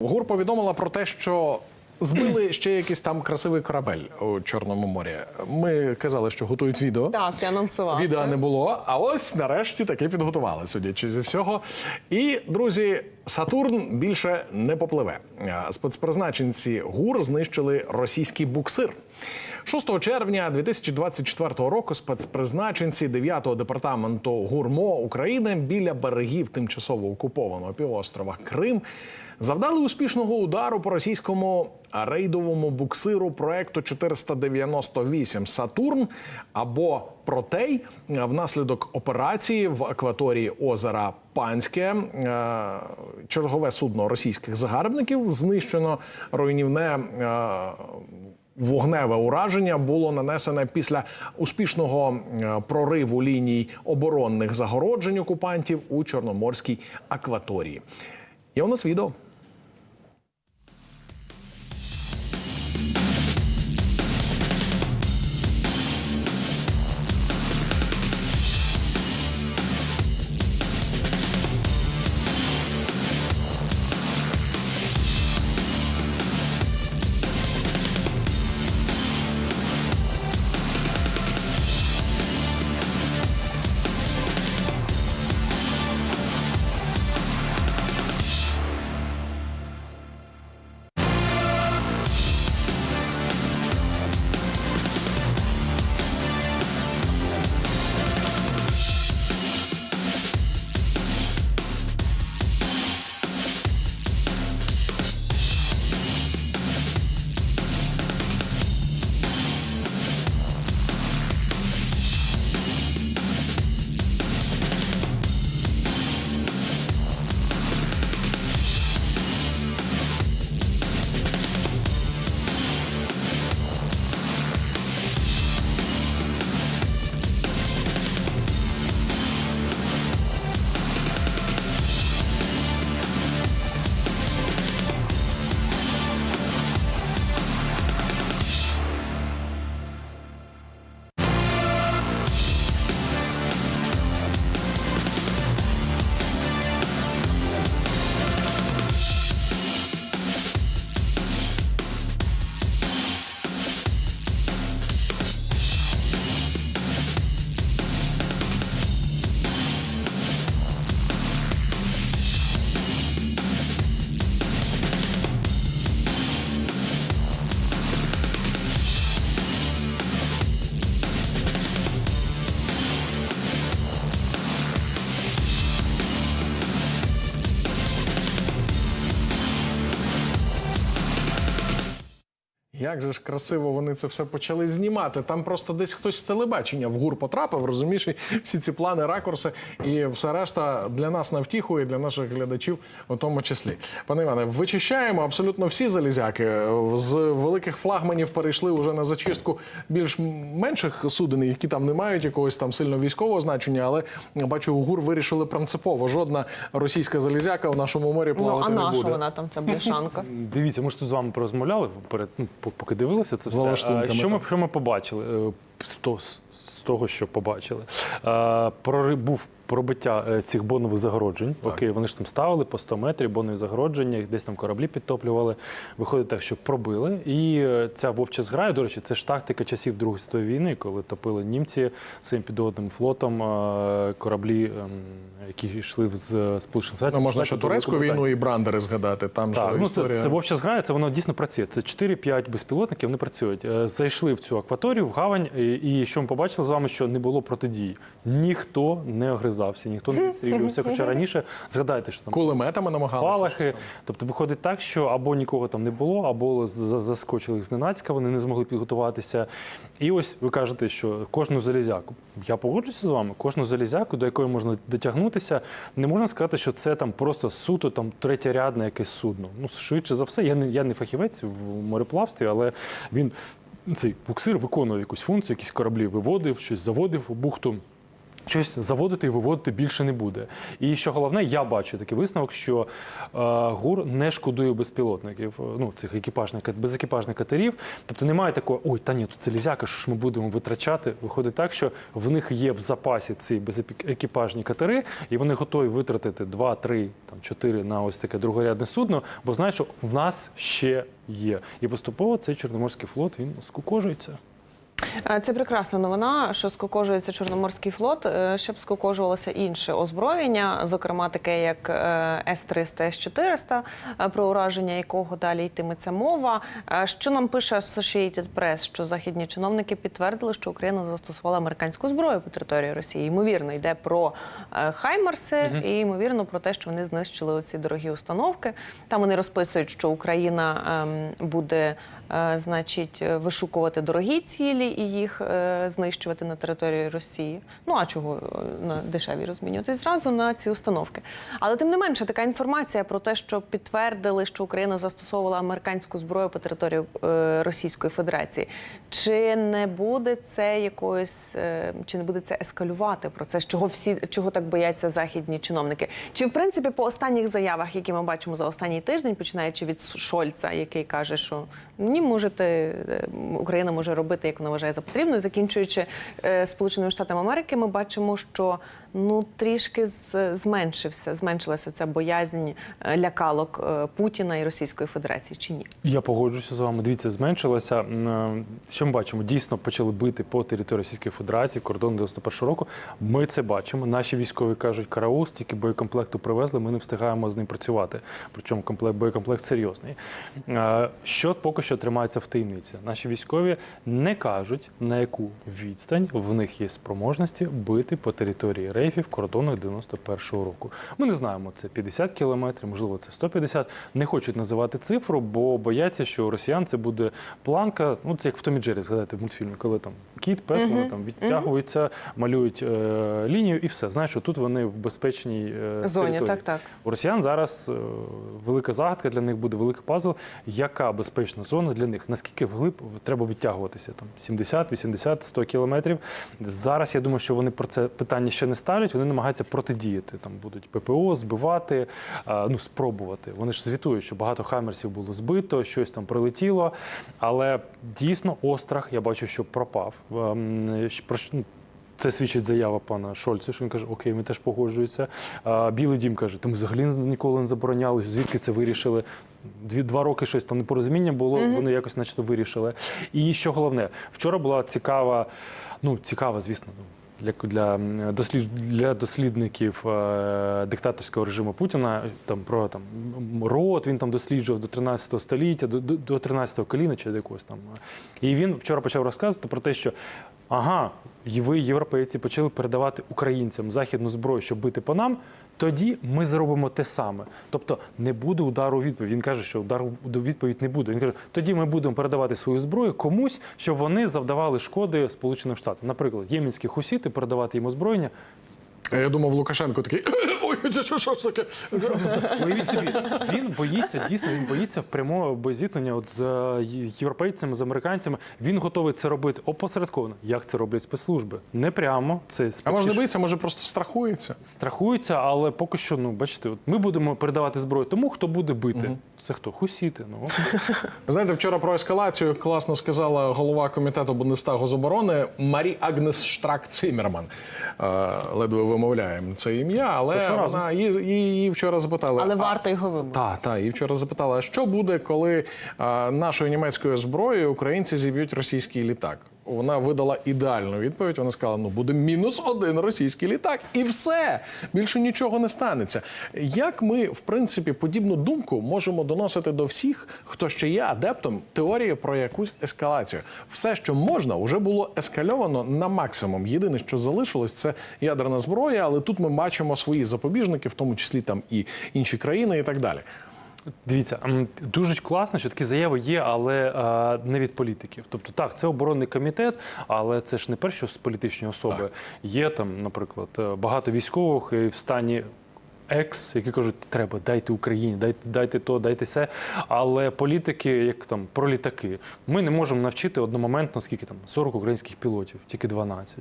ГУР повідомила про те, що збили ще якийсь там красивий корабель у Чорному морі. Ми казали, що готують відео. Так, ти анонсував. Відео не було, а ось нарешті таки підготували, судячи зі всього. І, друзі, Сатурн більше не попливе. Спецпризначенці ГУР знищили російський буксир. 6 червня 2024 року спецпризначенці 9-го департаменту ГУРМО України біля берегів тимчасово окупованого півострова Крим завдали успішного удару по російському рейдовому буксиру проекту 498 Сатурн або Протей внаслідок операції в акваторії озера Панське. е, Чергове судно російських загарбників знищено руйнівне. Вогневе ураження було нанесене після успішного е, прориву ліній оборонних загороджень окупантів у Чорноморській акваторії. Є у нас відео. Як же ж красиво вони це все почали знімати. Там просто десь хтось з телебачення в гур потрапив, розумієш, і всі ці плани, ракурси і все решта для нас на втіху і для наших глядачів у тому числі. Пане Іване, вичищаємо абсолютно всі залізяки. З великих флагманів перейшли вже на зачистку більш менших суден, які там не мають якогось там сильно військового значення, але бачу, у гур вирішили принципово. Жодна російська залізяка в нашому морі Ну, а не наша буде. вона там, ця бляшанка? Дивіться, ми ж тут з вами порозмовляли перед ну, по- поки дивилися це все. А, Що ми, що ми побачили? Е, З того, що побачили, Е, прорив був пробиття е, цих бонових загороджень. Окей, вони ж там ставили по 100 метрів бонові загородження, десь там кораблі підтоплювали. Виходить так, що пробили. І е, ця вовча зграя, до речі, це ж тактика часів Другої світової війни, коли топили німці своїм підводним флотом е, кораблі, ем, які йшли з Сполучених Штатів. Ну, можна ще турецьку війну і брандери згадати. Там Так, же ну це, історія. це вовча зграя, це воно дійсно працює. Це 4-5 безпілотників, вони працюють. Зайшли в цю акваторію, в гавань, і, і що ми побачили з вами, що не було протидії. Ніхто не огризався, ніхто не відстрілювався. Хоча раніше згадайте, що там Кулеметами намагалися. спалахи. Тобто виходить так, що або нікого там не було, або заскочили їх зненацька, вони не змогли підготуватися. І ось ви кажете, що кожну залізяку, я погоджуюся з вами, кожну залізяку, до якої можна дотягнутися, не можна сказати, що це там просто суто там третєрядне якесь судно. Ну, швидше за все, я не, я не фахівець в мореплавстві, але він цей буксир виконував якусь функцію, якісь кораблі виводив, щось заводив у бухту. Щось заводити і виводити більше не буде. І що головне, я бачу такий висновок, що е, ГУР не шкодує безпілотників, е, ну цих екіпажних безекіпажних катерів. Тобто немає такого, ой, та ні, тут залізяка, що ж ми будемо витрачати. Виходить так, що в них є в запасі ці безекіпажні катери, і вони готові витратити 2, 3, там 4 на ось таке другорядне судно, бо знають, що в нас ще є. І поступово цей Чорноморський флот він скукожується. Е, Це прекрасна новина, що скокожується Чорноморський флот. Е, Ще б скокожувалося інше озброєння, зокрема таке як е, С-300, С-400, е, про ураження якого далі йтиметься мова. Що нам пише Associated Press, що західні чиновники підтвердили, що Україна застосувала американську зброю по території Росії. Ймовірно, йде про Хаймарси і ймовірно про те, що вони знищили оці дорогі установки. Там вони розписують, що Україна ем, буде значить, вишукувати дорогі цілі і їх е, знищувати на території Росії. Ну а чого е, на дешеві розмінювати зразу на ці установки? Але тим не менше, така інформація про те, що підтвердили, що Україна застосовувала американську зброю по території е, Російської Федерації. Чи не буде це якоюсь, чи не буде це ескалювати процес, чого всі чого так бояться західні чиновники? Чи в принципі по останніх заявах, які ми бачимо за останній тиждень, починаючи від Шольца, який каже, що ні, можете Україна може робити, як вона вважає за потрібне. закінчуючи е, Сполученими Штатами Америки, ми бачимо, що ну трішки зменшився, зменшилася ця боязнь е, лякалок е, Путіна і Російської Федерації, чи ні? Я погоджуюся з вами. Дивіться, зменшилося. М, е, Що ми бачимо? Дійсно почали бити по території Російської Федерації кордон 91 року. Ми це бачимо. Наші військові кажуть, караул, стільки боєкомплекту привезли, ми не встигаємо з ним працювати. Причому комплект боєкомплект серйозний. Що поки що тримається в таємниці? Наші військові не кажуть, на яку відстань в них є спроможності бити по території рейфів кордону кордонах 91-го року. Ми не знаємо, це 50 кілометрів, можливо, це 150. Не хочуть називати цифру, бо бояться, що у росіян це буде планка. Ну, це як в Томі Джері, згадайте в мультфільмі, коли там кіт, пес, вони там відтягуються, малюють е, лінію і все. Знаєш, що тут вони в безпечній е, Зоні, території. так, так. У росіян зараз е, велика загадка для них буде великий пазл. Яка безпечна зона для них? Наскільки вглиб треба відтягуватися? Там 70, 80, 100 кілометрів. Зараз я думаю, що вони про це питання ще не ставлять. Вони намагаються протидіяти. Там будуть ППО збивати, е, ну спробувати. Вони ж звітують, що багато хамерсів було збито, щось там прилетіло. Але дійсно острах я бачу, що пропав. Про ну, це свідчить заява пана Шольца, що він каже, окей, ми теж погоджуються. А, Білий дім каже, ми взагалі ніколи не забороняли, звідки це вирішили. Дві, два роки щось там непорозуміння було, вони якось начебто вирішили. І що головне, вчора була цікава, ну цікава, звісно, для, для, дослід, для дослідників е, диктаторського режиму Путіна, там про там рот він там досліджував до 13 століття, до, до, до 13 коліна чи до якогось там. І він вчора почав розказувати про те, що ага, і ви, європейці, почали передавати українцям західну зброю, щоб бити по нам. Тоді ми зробимо те саме. Тобто не буде удару відповідь. Він каже, що удару відповідь не буде. Він каже, тоді ми будемо передавати свою зброю комусь, щоб вони завдавали шкоди Сполученим Штатам. Наприклад, ємінські хусіти передавати їм озброєння. Я думав, Лукашенко такий. Ой, це що, що ж таке? Уявіть собі, він боїться, дійсно, він боїться в прямого боєзіткнення от з е, європейцями, з американцями. Він готовий це робити опосередковано. Як це роблять спецслужби? Не прямо. Це А може не боїться, може просто страхується. страхуються, але поки що, ну бачите, от ми будемо передавати зброю тому, хто буде бити. Це хто? Хусіти. Ну знаєте, вчора про ескалацію класно сказала голова комітету Бундестагу з оборони Марі Агнес Штрак Цимерман. Е, Ледве вимовляємо це ім'я, але Першого разу. і, її, її вчора запитали. Але «А, варто його вимогти. Так, так, і вчора запитала, а що буде, коли а, нашою німецькою зброєю українці зіб'ють російський літак? Вона видала ідеальну відповідь. Вона сказала: ну буде мінус один російський літак, і все більше нічого не станеться. Як ми, в принципі, подібну думку можемо доносити до всіх, хто ще є адептом теорії про якусь ескалацію? Все, що можна, вже було ескальовано на максимум. Єдине, що залишилось, це ядерна зброя, але тут ми бачимо свої запобіжники, в тому числі там і інші країни, і так далі. Дивіться, дуже класно, що такі заяви є, але е, не від політиків. Тобто, так, це оборонний комітет, але це ж не перші політичні особи. Є там, наприклад, е, багато військових і в стані. Екс, які кажуть, треба дайте Україні, дайте, дайте то, дайте все. Але політики, як там про літаки, ми не можемо навчити одномоментно, скільки там 40 українських пілотів, тільки 12.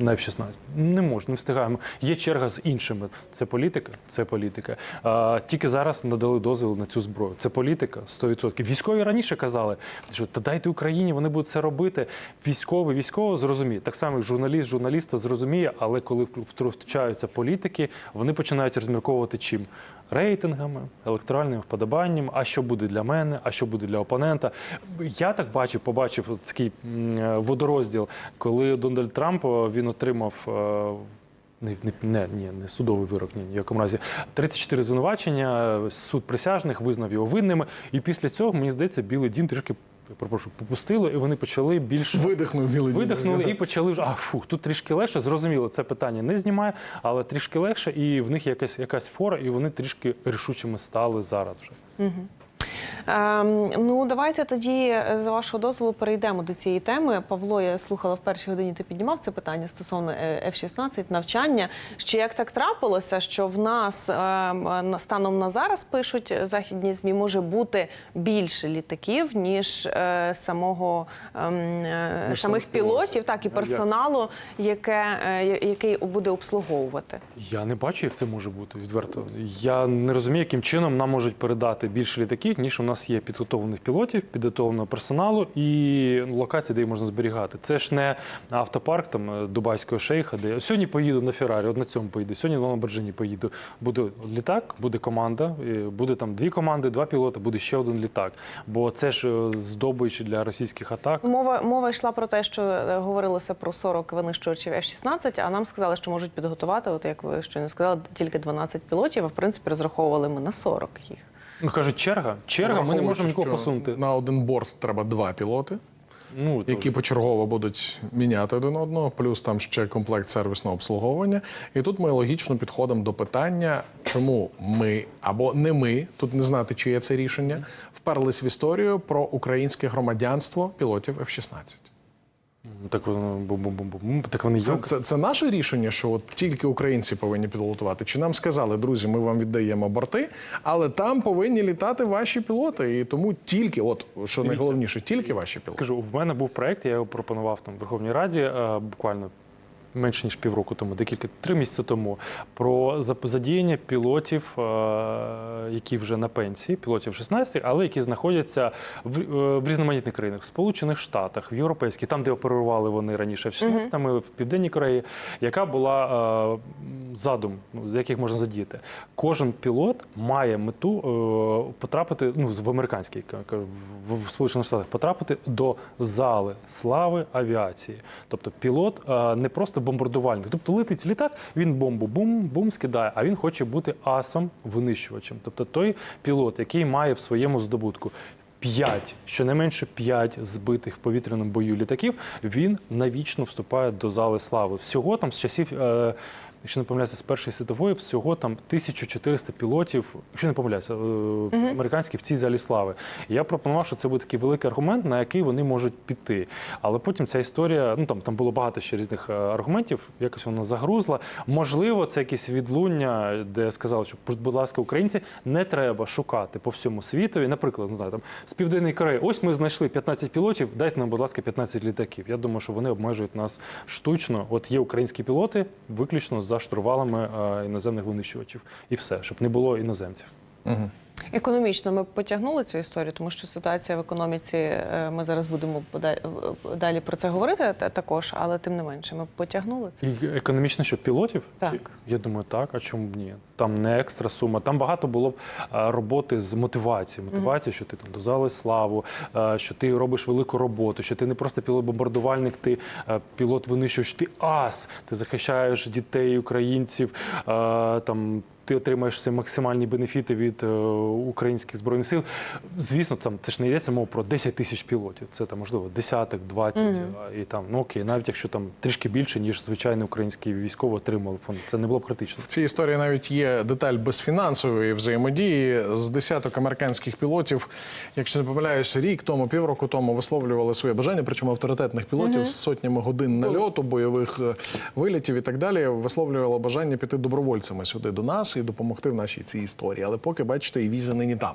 На F-16. Не можна, не встигаємо. Є черга з іншими. Це політика, це політика. А, тільки зараз надали дозвіл на цю зброю. Це політика 100%. Військові раніше казали, що та дайте Україні, вони будуть це робити. Військовий, військово зрозуміє. Так само, як журналіст, журналіста зрозуміє, але коли втручаються політики, вони починають розмірковувати чим. Рейтингами, електоральним вподобанням, а що буде для мене, а що буде для опонента. Я так бачив, побачив такий е, водорозділ, коли Дональд Трамп е, він отримав. е, Не, не, не, не судовий вирок, ні, ні в якому разі. 34 звинувачення, суд присяжних визнав його винними. І після цього, мені здається, Білий дім трішки, я попустило, і вони почали більше Видихнув. Видихнули і почали вже, а фух, тут трішки легше. Зрозуміло, це питання не знімає, але трішки легше, і в них якась якась фора, і вони трішки рішучими стали зараз вже. Ем, ну, давайте тоді, е, за вашого дозволу, перейдемо до цієї теми. Павло, я слухала в першій годині, ти піднімав це питання стосовно е, F-16, навчання. Що як так трапилося, що в нас ем, станом на зараз пишуть західні змі, може бути більше літаків, ніж е, самого ем, е, самих пілотів, так і персоналу, яке, е, який буде обслуговувати. Я не бачу, як це може бути відверто. Я не розумію, яким чином нам можуть передати більше літаків, ніж у нас є підготовлених пілотів, підготовленого персоналу і локації, де їх можна зберігати. Це ж не автопарк там е, дубайського шейха, де сьогодні поїду на Феррарі, от на цьому поїду, сьогодні на Ламборджині поїду. Буде літак, буде команда, буде там дві команди, два пілоти, буде ще один літак. Бо це ж е, здобич для російських атак. Мова мова йшла про те, що е, говорилося про 40 винищувачів F-16, а нам сказали, що можуть підготувати, от як ви щойно сказали, тільки 12 пілотів. А в принципі розраховували ми на 40 їх. Ну кажуть, черга, черга, ми не можемо нікого посунути. На один борт треба два пілоти, Ну які почергово будуть міняти один одного, плюс там ще комплект сервісного обслуговування. І тут ми логічно підходимо до питання, чому ми або не ми, тут не знати, чиє це рішення, вперлись в історію про українське громадянство пілотів F-16. Так, воно так вони Це, це, це наше рішення, що от тільки українці повинні пілотувати. Чи нам сказали, друзі, ми вам віддаємо борти, але там повинні літати ваші пілоти. І тому тільки, от що найголовніше, тільки ваші пілоти. Скажу, в мене був проект, я його пропонував там в Верховній Раді е, буквально. Менше ніж півроку тому, декілька три місяці тому, про задіяння пілотів, е, які вже на пенсії, пілотів 16, але які знаходяться в, е, в різноманітних країнах, в Сполучених Штатах, в європейських, там, де оперували вони раніше в 16-ми, в Південній Кореї, яка була е, задум, ну, з яких можна задіяти. Кожен пілот має мету потрапити ну, в к- в, Сполучених Штатах потрапити до зали слави авіації. Тобто пілот не просто бомбардувальник. Тобто летить літак, він бомбу бум-бум скидає, а він хоче бути асом винищувачем. Тобто той пілот, який має в своєму здобутку. П'ять, щонайменше п'ять збитих в повітряному бою літаків, він навічно вступає до зали слави. Всього там з часів, е, якщо не помиляюся, з першої світової, всього там 1400 пілотів, якщо не помиляюся, е, американських в цій залі слави. Я пропонував, що це буде такий великий аргумент, на який вони можуть піти. Але потім ця історія, ну там, там було багато ще різних е, аргументів, якось вона загрузла. Можливо, це якесь відлуння, де сказали, що будь ласка, українці, не треба шукати по всьому світові. Наприклад, не знаю, там з південної Кореї, ось ми знайшли 15 пілотів, дайте нам, будь ласка, 15 літаків. Я думаю, що вони обмежують нас штучно. От є українські пілоти, виключно за штурвалами е, іноземних винищувачів, і все, щоб не було іноземців. Економічно ми потягнули цю історію, тому що ситуація в економіці, е, ми зараз будемо далі про це говорити також, але тим не менше, ми потягнули це. І економічно, що пілотів? Так. Я думаю, так. А чому б ні? Там не екстра сума. Там багато було б е, роботи з мотивацією. Мотивацію, що ти там до зали славу, е, що ти робиш велику роботу, що ти не просто пілот-бомбардувальник, ти пілот винищуєш, ти ас, ти захищаєш дітей, українців. Там ти отримаєш всі максимальні бенефіти від е, українських збройних сил. Звісно, там теж не йдеться мова про 10 тисяч пілотів. Це там можливо десяток, 20, а, і там ну окей, навіть якщо там трішки більше, ніж звичайний український військовий отримав, це не було б критично. В цій історії навіть є деталь без фінансової взаємодії. З десяток американських пілотів, якщо не помиляюся, рік тому, півроку тому висловлювали своє бажання, причому авторитетних пілотів з сотнями годин нальоту, бойових е, вилітів і так далі. Висловлювало бажання піти добровольцями сюди до нас і допомогти в нашій цій історії. Але поки бачите, і віза нині там.